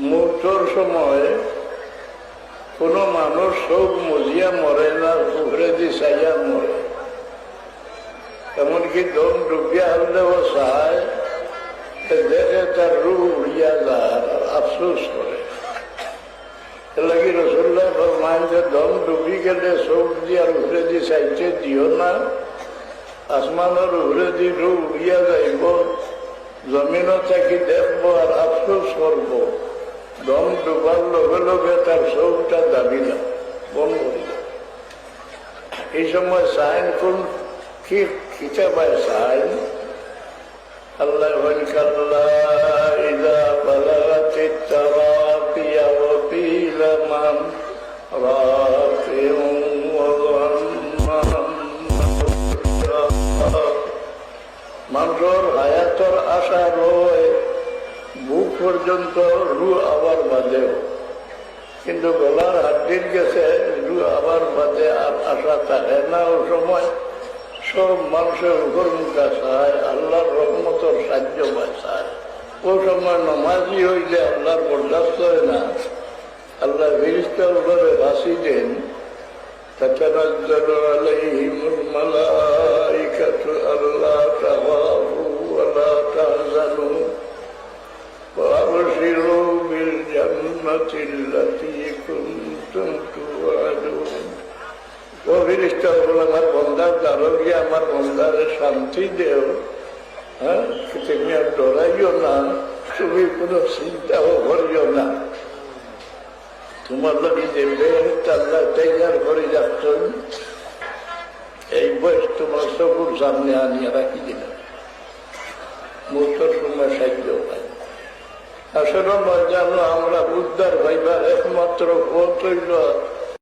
মূর্তর সময় কোন মানুষ শোক মজিয়া মরে না পুকুরে দি সাইয়া মরে। এমনকি দম ডুবিয়া হলেও চায় দেখে তার রু উড়িয়া যায় আফসোস করে। লাগি রসুল্লাহ ফরমান যে দম ডুবি গেলে চোখ দি আর উড়ে দি চাইতে দিও না আসমানের উড়ে দি রু উড়িয়া যাইব, জমিনত থাকি দেখব আর আফসোস করব। দম ডুবার লগে লগে তার সবটা দাবি না, বন্ধ এই সময় সাইন কোন কি খিচাবায় সাইন? আল্লাহ ইদা মানুষের হায়াতর আশা রয়ে পর্যন্ত রু আবার বাজেও কিন্তু গলার হাড্ডির গেছে রু আবার বাজে আর আশা থাকে না ও সময়। সব মানুষের উপর মুখা সাহায় আল্লাহর রহমতর সাহায্য পায় চায় ও সময় নমাজি হইলে আল্লাহর বরদাস্ত হয় না। আল্লাহ ফিরিস্তার উপরে ভাসি দেন। তখন আলাইহিমুল মালা التي كنتم توعدون ও ফিরিস্তা বলে আমার বন্ধার দারোগি আমার বন্ধারে শান্তি দেও হ্যাঁ তুমি আর ডরাইও না তুমি কোনো চিন্তাও করিও না তোমার লোক যে মেহনত আল্লাহ তৈয়ার করে যাচ্ছেন এই বয়স তোমার সবুর সামনে আনিয়ে রাখি দিলাম মুহূর্তের সময় সাহায্য পাই আসলে আমরা উদ্ধার ভাইবার একমাত্র পথ হইল